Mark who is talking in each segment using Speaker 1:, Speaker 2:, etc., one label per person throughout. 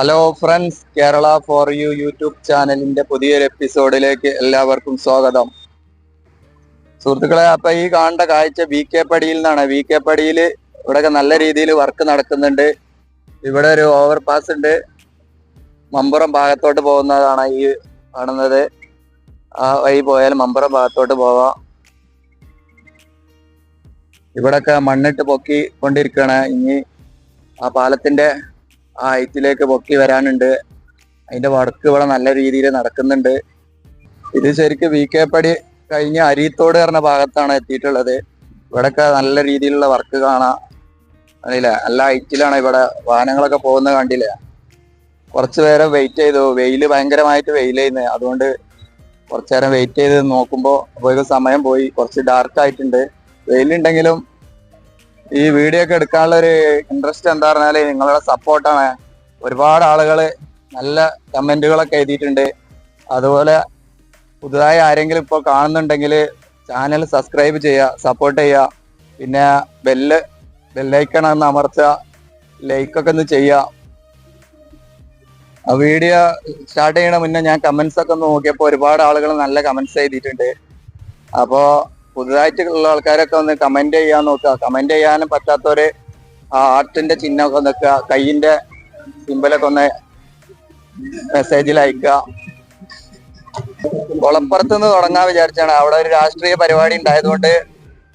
Speaker 1: Hello friends Kerala for you YouTube ചാനലിന്റെ പുതിയൊരു എപ്പിസോഡിലേക്ക് എല്ലാവർക്കും സ്വാഗതം. സുഹൃത്തുക്കളെ അപ്പൊ ഈ കാണേണ്ട കാഴ്ച വി കെ പടിയിൽ നിന്നാണ്. വി കെ പടിയിൽ ഇവിടെയൊക്കെ നല്ല രീതിയിൽ വർക്ക് നടക്കുന്നുണ്ട്. ഇവിടെ ഒരു ഓവർ പാസ് ഉണ്ട്. മമ്പുറം ഭാഗത്തോട്ട് പോകുന്നതാണ് ഈ കാണുന്നത്. ആ വഴി പോയാൽ മമ്പുറം ഭാഗത്തോട്ട് പോവാം. ഇവിടൊക്കെ മണ്ണിട്ട് പൊക്കി കൊണ്ടിരിക്കുകയാണ് ഇനി ആ പാലത്തിന്റെ ആ ഹൈറ്റിലേക്ക് പൊക്കി വരാനുണ്ട്. അതിന്റെ വർക്ക് ഇവിടെ നല്ല രീതിയിൽ നടക്കുന്നുണ്ട്. ഇത് ശരിക്കും വി കെ പടി കഴിഞ്ഞ അരിത്തോട് പറഞ്ഞ ഭാഗത്താണ് എത്തിയിട്ടുള്ളത്. ഇവിടെയൊക്കെ നല്ല രീതിയിലുള്ള വർക്ക് കാണാം. അറിയില്ല നല്ല ഹൈറ്റിലാണ് ഇവിടെ വാഹനങ്ങളൊക്കെ പോകുന്നത് കണ്ടില്ല? കുറച്ചു നേരം വെയിറ്റ് ചെയ്തു. വെയിൽ ഭയങ്കരമായിട്ട് വെയിലായിരുന്നു അതുകൊണ്ട് കുറച്ചു നേരം വെയിറ്റ് ചെയ്ത് നോക്കുമ്പോൾ അപ്പോഴേക്കും സമയം പോയി. കുറച്ച് ഡാർക്ക് ആയിട്ടുണ്ട്. വെയിലുണ്ടെങ്കിലും ഈ വീഡിയോ ഒക്കെ എടുക്കാനുള്ള ഒരു ഇൻട്രസ്റ്റ് എന്താ പറഞ്ഞാൽ നിങ്ങളുടെ സപ്പോർട്ടാണ് ഒരുപാട് ആളുകൾ നല്ല കമന്റുകളൊക്കെ എഴുതിയിട്ടുണ്ട്. അതുപോലെ പുതുതായി ആരെങ്കിലും ഇപ്പോൾ കാണുന്നുണ്ടെങ്കിൽ ചാനൽ സബ്സ്ക്രൈബ് ചെയ്യുക സപ്പോർട്ട് ചെയ്യുക. പിന്നെ ബെല്ല് ബെല്ലൈക്കൺ ഒന്ന് അമർത്തുക ലൈക്കൊക്കെ ഒന്ന് ചെയ്യുക. വീഡിയോ സ്റ്റാർട്ട് ചെയ്യണ മുന്നേ ഞാൻ കമന്റ്സ് ഒക്കെ ഒന്ന് നോക്കിയപ്പോൾ ഒരുപാട് ആളുകൾ നല്ല കമന്റ്സ് എഴുതിയിട്ടുണ്ട്. പുതുതായിട്ടുള്ള ആൾക്കാരൊക്കെ ഒന്ന് കമന്റ് ചെയ്യാൻ നോക്കുക. കമന്റ് ചെയ്യാനും പറ്റാത്തവര് ആ ആർട്ടിന്റെ ചിഹ്നമൊക്കെ നിൽക്കുക കയ്യിന്റെ സിമ്പലൊക്കെ ഒന്ന് മെസ്സേജിൽ അയക്കുക. കൊളപ്പുറത്ത് നിന്ന് തുടങ്ങാൻ വിചാരിച്ചാണ്. അവിടെ ഒരു രാഷ്ട്രീയ പരിപാടി ഉണ്ടായതുകൊണ്ട്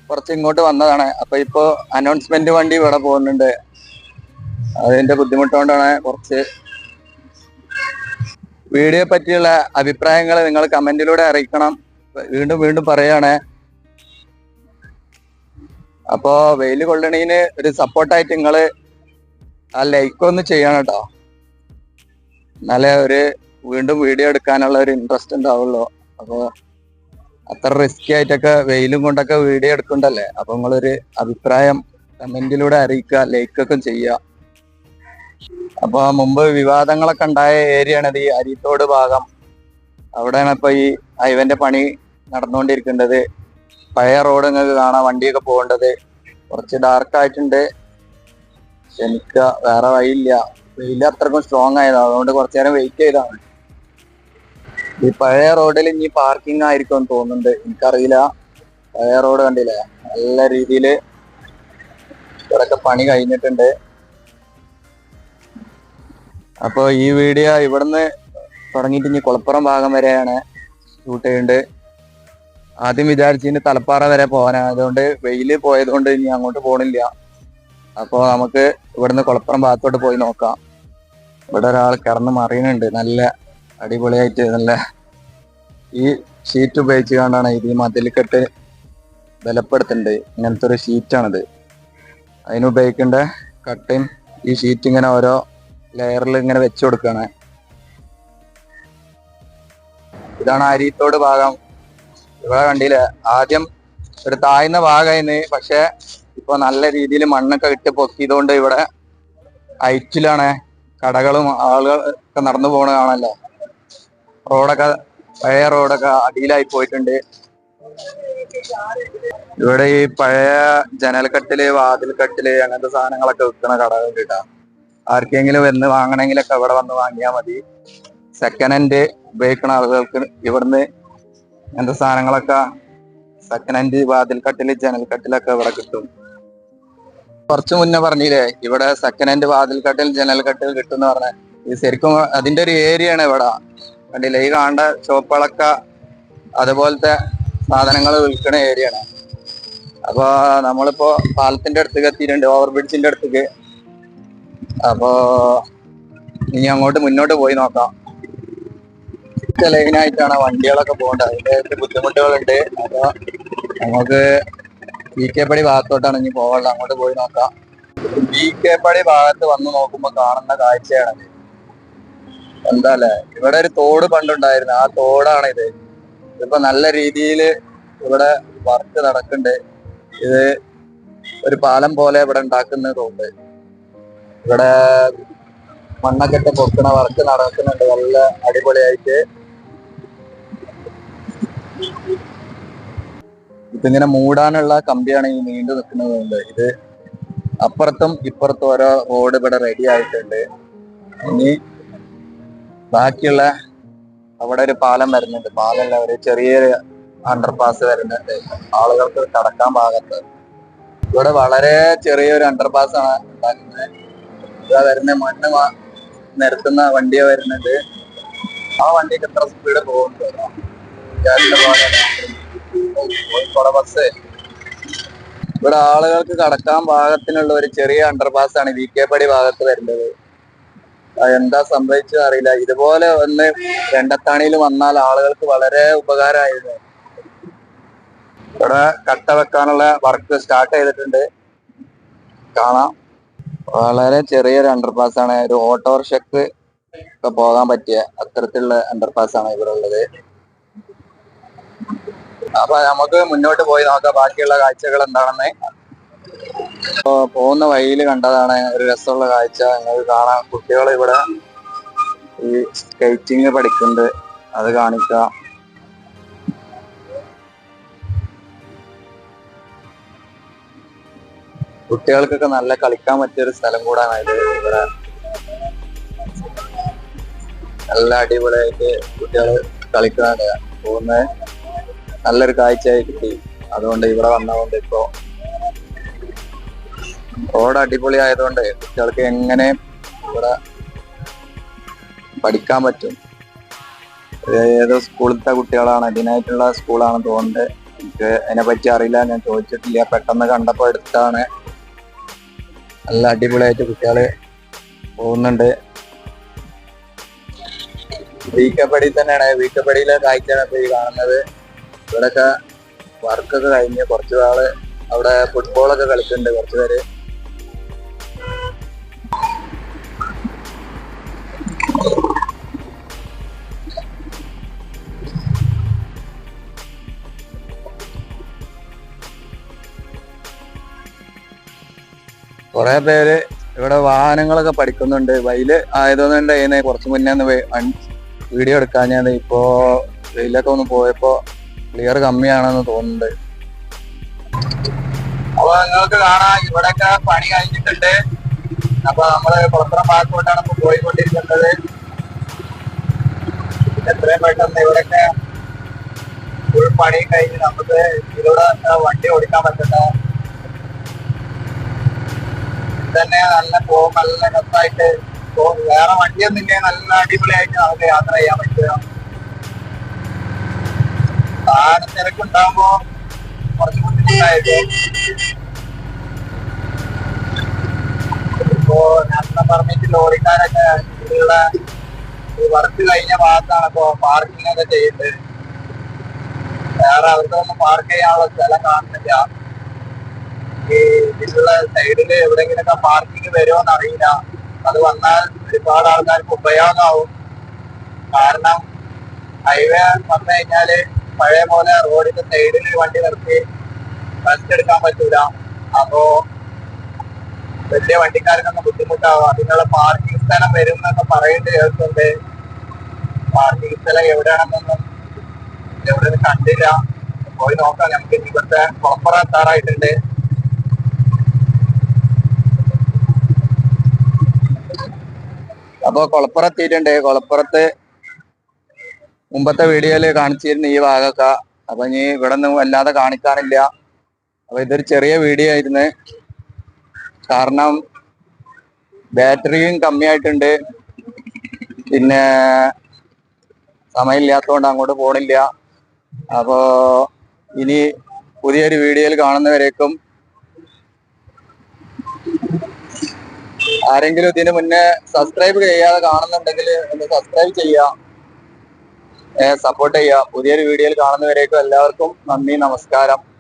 Speaker 1: കുറച്ച് ഇങ്ങോട്ട് വന്നതാണ്. അപ്പൊ ഇപ്പോ അനൗൺസ്മെന്റ് വണ്ടി ഇവിടെ പോകുന്നുണ്ട്. അതിന്റെ ബുദ്ധിമുട്ടുകൊണ്ടാണ് കുറച്ച് വീഡിയോ പറ്റിയുള്ള അഭിപ്രായങ്ങൾ നിങ്ങൾ കമന്റിലൂടെ അറിയിക്കണം. വീണ്ടും വീണ്ടും പറയാണ്. അപ്പോ വെയിൽ കൊള്ളണീന് ഒരു സപ്പോർട്ടായിട്ട് നിങ്ങൾ ആ ലൈക്ക് ഒന്ന് ചെയ്യണം കേട്ടോ എന്നാലേ ഒരു വീണ്ടും വീഡിയോ എടുക്കാനുള്ള ഒരു ഇൻട്രസ്റ്റ് ഉണ്ടാവുള്ളൂ അപ്പോ അത്ര റിസ്കി ആയിട്ടൊക്കെ വെയിലും കൊണ്ടൊക്കെ വീഡിയോ എടുക്കണ്ടല്ലേ? അപ്പൊ നിങ്ങളൊരു അഭിപ്രായം കമന്റിലൂടെ അറിയിക്കുക ലൈക്ക് ഒക്കെ ചെയ്യുക. അപ്പൊ മുമ്പ് വിവാദങ്ങളൊക്കെ ഉണ്ടായ ഏരിയ ഈ അരിത്തോട് ഭാഗം. അവിടെയാണ് ഇപ്പൊ ഈ ഹൈവന്റെ പണി നടന്നുകൊണ്ടിരിക്കേണ്ടത് പഴയ റോഡ് കാണാം. വണ്ടിയൊക്കെ പോകേണ്ടത് കുറച്ച് ഡാർക്ക് ആയിട്ടുണ്ട്. എനിക്ക് വേറെ വഴിയില്ല. വെയിൽ അത്രക്കും സ്ട്രോങ് ആയതാണ് അതുകൊണ്ട് കുറച്ചു നേരം വെയിറ്റ് ചെയ്താണ്. ഈ പഴയ റോഡിൽ ഇനി പാർക്കിംഗ് ആയിരിക്കും തോന്നുന്നുണ്ട്. എനിക്കറിയില്ല. പഴയ റോഡ് കണ്ടില്ലേ? നല്ല രീതിയിൽ ഇവിടെ പണി കഴിഞ്ഞിട്ടുണ്ട്. അപ്പോൾ ഈ വീഡിയോ ഇവിടുന്ന് തുടങ്ങിയിട്ട് ഇനി കുളപ്പുറം ഭാഗം വരെയാണ് ഷൂട്ട് ചെയ്യുന്നുണ്ട് ആദ്യം വിചാരിച്ചിന് തലപ്പാറ വരെ പോകാനാ അതുകൊണ്ട് വെയിൽ പോയതുകൊണ്ട് ഇനി അങ്ങോട്ട് പോണില്ല. അപ്പൊ നമുക്ക് ഇവിടുന്ന് കുളപ്പുറം ഭാഗത്തോട്ട് പോയി നോക്കാം. ഇവിടെ ഒരാൾ കിടന്ന് മറിയുന്നുണ്ട്. നല്ല അടിപൊളിയായിട്ട് നല്ല ഈ ഷീറ്റ് ഉപയോഗിച്ച് കൊണ്ടാണ് ഇത് ഈ മതിൽക്കെട്ട് ബലപ്പെടുത്തുന്നുണ്ട് ഇങ്ങനത്തെ ഒരു ഷീറ്റാണിത് അതിനുപയോഗിക്കേണ്ട കട്ടയും ഈ ഷീറ്റ് ഇങ്ങനെ ഓരോ ലെയറിൽ ഇങ്ങനെ വെച്ചു കൊടുക്കുകയാണ് ഇതാണ് അരിത്തോട് ഭാഗം. ഇവിടെ കണ്ടില്ല? ആദ്യം ഒരു താഴ്ന്ന ഭാഗമായിരുന്നു. പക്ഷെ ഇപ്പൊ നല്ല രീതിയിൽ മണ്ണൊക്കെ ഇട്ട് പൊക്കിയതുകൊണ്ട് ഇവിടെ അയച്ചിലാണ് കടകളും ആളുകളൊക്കെ നടന്നു പോണ കാണല്ലോ? റോഡൊക്കെ പഴയ റോഡൊക്കെ അടിയിലായി പോയിട്ടുണ്ട്. ഇവിടെ ഈ പഴയ ജനൽക്കട്ടിൽ വാതിൽക്കട്ടിൽ അങ്ങനത്തെ സാധനങ്ങളൊക്കെ വിൽക്കണ കടകൾ കിട്ടാ. ആർക്കെങ്കിലും വന്ന് വാങ്ങണമെങ്കിലൊക്കെ ഇവിടെ വന്ന് വാങ്ങിയാൽ മതി. സെക്കൻഡ് ഹാൻഡ് ഉപയോഗിക്കുന്ന ആളുകൾക്ക് ഇവിടുന്ന് അങ്ങനത്തെ സാധനങ്ങളൊക്കെ സെക്കൻഡ് ഹാൻഡ് വാതിൽ കട്ടിൽ ജനൽ കട്ടിലൊക്കെ ഇവിടെ കിട്ടും. കുറച്ച് മുന്നേ പറഞ്ഞില്ലേ ഇവിടെ സെക്കൻഡ് ഹാൻഡ് വാതിൽ കട്ടിൽ ജനൽ കട്ടിൽ കിട്ടും എന്ന് പറഞ്ഞ. ഇത് ശരിക്കും അതിന്റെ ഒരു ഏരിയ ആണ് ഇവിടെ. കണ്ടില്ലേ ഈ കാണേണ്ട ഷോപ്പുകളൊക്കെ അതുപോലത്തെ സാധനങ്ങൾ വിൽക്കുന്ന ഏരിയ ആണ്. അപ്പൊ നമ്മളിപ്പോ പാലത്തിന്റെ അടുത്തേക്ക് എത്തിയിട്ടുണ്ട് ഓവർ ബ്രിഡ്ജിന്റെ അടുത്തേക്ക്. അപ്പോ ഇനി അങ്ങോട്ട് മുന്നോട്ട് പോയി നോക്കാം. ലൈനായിട്ടാണ് വണ്ടികളൊക്കെ പോകേണ്ടത്. അതിന്റെ ബുദ്ധിമുട്ടുകളുണ്ട്. അപ്പൊ നമുക്ക് ബി കെ പടി ഭാഗത്തോട്ടാണ് ഇനി പോകാനുള്ളത്. അങ്ങോട്ട് പോയി നോക്കാം. ബി കെ പടി ഭാഗത്ത് വന്ന് നോക്കുമ്പോ കാണുന്ന കാഴ്ചയാണത് എന്താ അല്ലേ ഇവിടെ ഒരു തോട് പണ്ടുണ്ടായിരുന്നു. ആ തോടാണ് ഇത്. ഇപ്പൊ നല്ല രീതിയിൽ ഇവിടെ വർക്ക് നടക്കുന്നുണ്ട്. ഇത് ഒരു പാലം പോലെ ഇവിടെ ഉണ്ടാക്കുന്ന തോട്. ഇവിടെ മണ്ണൊക്കെ ഇട്ട് പൊക്കണ വർക്ക് നടക്കുന്നുണ്ട്. നല്ല അടിപൊളിയായിട്ട്. ഇതിങ്ങനെ മൂടാനുള്ള കമ്പിയാണ് ഈ നീണ്ടു നിൽക്കുന്നത് ഇത് അപ്പുറത്തും ഇപ്പുറത്തും ഓരോ റോഡ് ഇവിടെ റെഡി ആയിട്ടുണ്ട്. ഇനി ബാക്കിയുള്ള അവിടെ ഒരു പാലം വരുന്നുണ്ട്. പാലമല്ല ഒരു ചെറിയൊരു അണ്ടർപാസ് വരുന്നുണ്ട്. ആളുകൾക്ക് കടക്കാൻ ഭാഗത്ത്. ഇവിടെ വളരെ ചെറിയൊരു അണ്ടർപാസ് ആണ് ഉണ്ടാക്കുന്നത്. ഇവിടെ വരുന്ന മണ്ണ് നിരത്തുന്ന വണ്ടിയെ വരുന്നുണ്ട് ആ വണ്ടിക്ക് എത്ര സ്പീഡ് പോകുന്നുണ്ട്? ഇവിടെ ആളുകൾക്ക് കടക്കാൻ പാകത്തിനുള്ള ഒരു ചെറിയ അണ്ടർപാസ് ആണ് വി കെ പടി ഭാഗത്ത് വരുന്നത്. എന്താ സംഭവിച്ചത് അറിയില്ല. ഇതുപോലെ ഒന്ന് രണ്ടത്താണിയിൽ വന്നാൽ ആളുകൾക്ക് വളരെ ഉപകാരമായിരുന്നു. ഇവിടെ കട്ട വെക്കാനുള്ള വർക്ക് സ്റ്റാർട്ട് ചെയ്തിട്ടുണ്ട്. കാണാം. വളരെ ചെറിയൊരു അണ്ടർപാസ് ആണ്. ഒരു ഓട്ടോറിക്ഷക്ക് ഒക്കെ പോകാൻ പറ്റിയ അത്തരത്തിലുള്ള അണ്ടർപാസ് ആണ് ഇവിടെ ഉള്ളത്. അപ്പൊ നമുക്ക് മുന്നോട്ട് പോയി നോക്കാം. ബാക്കിയുള്ള കാഴ്ചകൾ എന്താണെന്ന്. പോകുന്ന വഴിയിൽ കണ്ടതാണ് ഒരു രസമുള്ള കാഴ്ച. നിങ്ങൾക്ക് കാണാം. കുട്ടികൾ ഇവിടെ ഈ സ്കേറ്റിംഗ് പഠിക്കുന്നുണ്ട്. അത് കാണിക്കാം. കുട്ടികൾക്കൊക്കെ നല്ല കളിക്കാൻ പറ്റിയൊരു സ്ഥലം കൂടാണ് ഇത്. ഇവിടെ നല്ല അടിപൊളിയായിട്ട് കുട്ടികൾ കളിക്കുന്നുണ്ട്. പോകുന്ന നല്ലൊരു കാഴ്ചയായി കിട്ടി. അതുകൊണ്ട് ഇവിടെ വന്നതുകൊണ്ട് ഇപ്പോ റോഡ് അടിപൊളി ആയതുകൊണ്ട് കുട്ടികൾക്ക് എങ്ങനെ ഇവിടെ പഠിക്കാൻ പറ്റും. ഏത് സ്കൂളിലത്തെ കുട്ടികളാണ് ഇതിനായിട്ടുള്ള സ്കൂളാണ് തോന്നുന്നത് എനിക്ക് അതിനെ പറ്റി അറിയില്ല ഞാൻ ചോദിച്ചിട്ടില്ല. പെട്ടെന്ന് കണ്ടപ്പോ എടുത്താണ്. നല്ല അടിപൊളിയായിട്ട് കുട്ടികൾ പോകുന്നുണ്ട്. വീക്കപ്പടി തന്നെയാണ്. വീക്കപ്പടിയിലെ കാഴ്ചയാണ് ഇപ്പൊ ഈ കാണുന്നത്. ഇവിടെയൊക്കെ വർക്കൊക്കെ കഴിഞ്ഞ് കുറച്ച് നാൾ അവിടെ ഫുട്ബോളൊക്കെ കളിക്കുന്നുണ്ട് കുറച്ച് പേര്. കുറെ പേര് ഇവിടെ വാഹനങ്ങളൊക്കെ പഠിക്കുന്നുണ്ട്. വെയിൽ ആയതുകൊണ്ട് കുറച്ച് മുന്നേ ഒന്ന് വീഡിയോ എടുക്കാൻ ഞാൻ ഇപ്പോ വെയിലൊക്കെ ഒന്ന് പോയപ്പോ ക്ലിയർ കമ്മിയാണെന്ന് തോന്നുന്നുണ്ട്. അപ്പൊ നിങ്ങൾക്ക് കാണാം ഇവിടെയൊക്കെ പണി കഴിഞ്ഞിട്ടുണ്ട്. അപ്പൊ നമ്മൾ പുറത്തറം ഭാഗത്തോട്ടാണ് ഇപ്പൊ പോയിക്കൊണ്ടിരിക്കുന്നത്. എത്രയും പെട്ടെന്ന് ഇവിടെയൊക്കെ ഫുൾ പണി കഴിഞ്ഞ് നമുക്ക് ഇതിലൂടെ വണ്ടി ഓടിക്കാൻ പറ്റുന്ന തന്നെ നല്ല പോകും നല്ല രസമായിട്ട് വേറെ വണ്ടിയൊന്നും ഇല്ലേ നല്ല അടിപൊളിയായിട്ട് നമുക്ക് യാത്ര ചെയ്യാൻ പറ്റുക താഴെ തിരക്കുണ്ടാകുമ്പോ കുറച്ച് ബുദ്ധിമുട്ടായിരിക്കും ഇപ്പോ നാഷണൽ പെർമിറ്റ് ലോറിക്കാരൊക്കെ ഈ വർക്ക് കഴിഞ്ഞ ഭാഗത്താണ് ഇപ്പോ പാർക്കിംഗ് ഒക്കെ ചെയ്യുന്നത്. വേറെ അവർക്കൊന്നും പാർക്ക് ചെയ്യാനുള്ള സ്ഥലം കാണുന്നില്ല. സൈഡിൽ എവിടെങ്കിലൊക്കെ പാർക്കിംഗ് വരുമോന്ന് അറിയില്ല. അത് വന്നാൽ ഒരുപാട് ആൾക്കാർക്ക് ഉപയോഗമാവും. കാരണം ഹൈവേ വന്നു കഴിഞ്ഞാൽ പഴയ പോലെ റോഡിന്റെ സൈഡിൽ വണ്ടി നിർത്തി റെസ്റ്റ് എടുക്കാൻ പറ്റൂല. അപ്പോ വലിയ വണ്ടിക്കാർക്കൊന്നും ബുദ്ധിമുട്ടാവും. അതിനുള്ള പാർക്കിംഗ് സ്ഥലം വരും എന്നൊക്കെ പറയേണ്ടി കേൾക്കുന്നുണ്ട്. പാർക്കിംഗ് സ്ഥലം എവിടെയാണെന്നൊന്നും എവിടെ കണ്ടില്ല. പോയി നോക്കാം. നമുക്ക് ഇവിടുത്തെ കുളപ്പുറ എത്താറായിട്ടുണ്ട് അപ്പൊ കുളപ്പുറം എത്തിയിട്ടുണ്ട്. കുളപ്പുറത്ത് മുമ്പത്തെ വീഡിയോയിൽ കാണിച്ചിരുന്നു ഈ ഭാഗമൊക്കെ. അപ്പൊ ഇനി ഇവിടെ നിന്ന് വല്ലാതെ കാണിക്കാനില്ല. അപ്പൊ ഇതൊരു ചെറിയ വീഡിയോ ആയിരുന്നു. കാരണം ബാറ്ററിയും കമ്മിയായിട്ടുണ്ട്. പിന്നെ സമയമില്ലാത്തതുകൊണ്ട് അങ്ങോട്ട് പോണില്ല. അപ്പോ ഇനി പുതിയൊരു വീഡിയോയിൽ കാണുന്നവരേക്കും ആരെങ്കിലും ഇതിന് മുന്നേ സബ്സ്ക്രൈബ് ചെയ്യാതെ കാണുന്നുണ്ടെങ്കിൽ ഒന്ന് സബ്സ്ക്രൈബ് ചെയ്യുക. സപ്പോർട്ട് ചെയ്യുക പുതിയൊരു വീഡിയോയിൽ കാണുന്നവരേക്കും എല്ലാവർക്കും നന്ദി നമസ്കാരം.